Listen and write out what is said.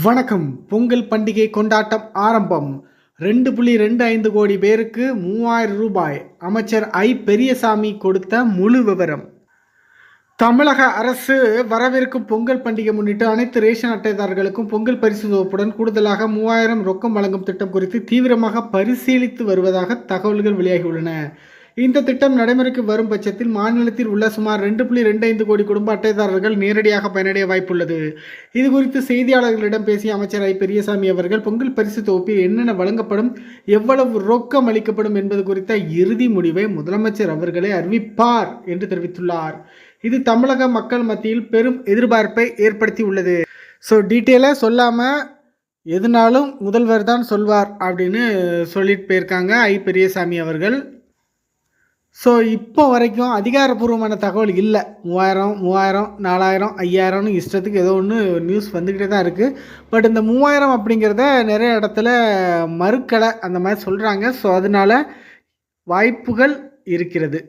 வணக்கம். பொங்கல் பண்டிகை கொண்டாட்டம் ஆரம்பம். ரெண்டு புள்ளி ரெண்டு ஐந்து கோடி பேருக்கு மூவாயிரம் ரூபாய். அமைச்சர் ஐ. பெரியசாமி கொடுத்த முழு விவரம். தமிழக அரசு வரவிருக்கும் பொங்கல் பண்டிகை முன்னிட்டு அனைத்து ரேஷன் அட்டைதாரர்களுக்கும் பொங்கல் பரிசு தொகுப்புடன் கூடுதலாக மூவாயிரம் ரொக்கம் வழங்கும் திட்டம் குறித்து தீவிரமாக பரிசீலித்து வருவதாக தகவல்கள் வெளியாகியுள்ளன. இந்த திட்டம் நடைமுறைக்கு வரும் பட்சத்தில் மாநிலத்தில் உள்ள சுமார் ரெண்டு புள்ளி ரெண்டு ஐந்து கோடி குடும்ப அட்டைதாரர்கள் நேரடியாக பயனடைய வாய்ப்புள்ளது. இது குறித்து செய்தியாளர்களிடம் பேசிய அமைச்சர் ஐ. பெரியசாமி அவர்கள் பொங்கல் பரிசு தொகுப்பில் என்னென்ன வழங்கப்படும் எவ்வளவு ரொக்கம் அளிக்கப்படும் என்பது குறித்த இறுதி முடிவை முதலமைச்சர் அவர்களே அறிவிப்பார் என்று தெரிவித்துள்ளார். இது தமிழக மக்கள் மத்தியில் பெரும் எதிர்பார்ப்பை ஏற்படுத்தி உள்ளது ஸோ டீட்டெயிலாக சொல்லாமல் எதுனாலும் முதல்வர் தான் சொல்வார் அப்படின்னு சொல்லிட்டு போயிருக்காங்க ஐ. பெரியசாமி அவர்கள். ஸோ இப்போ வரைக்கும் அதிகாரப்பூர்வமான தகவல் இல்லை. மூவாயிரம் மூவாயிரம் நாலாயிரம் ஐயாயிரம்னு இஷ்டத்துக்கு ஏதோ ஒன்று நியூஸ் வந்துக்கிட்டே தான் இருக்குது பட் இந்த மூவாயிரம் அப்படிங்கிறத நிறைய இடத்துல மறுக்கலை அந்த மாதிரி சொல்கிறாங்க ஸோ அதனால் வாய்ப்புகள் இருக்கிறது.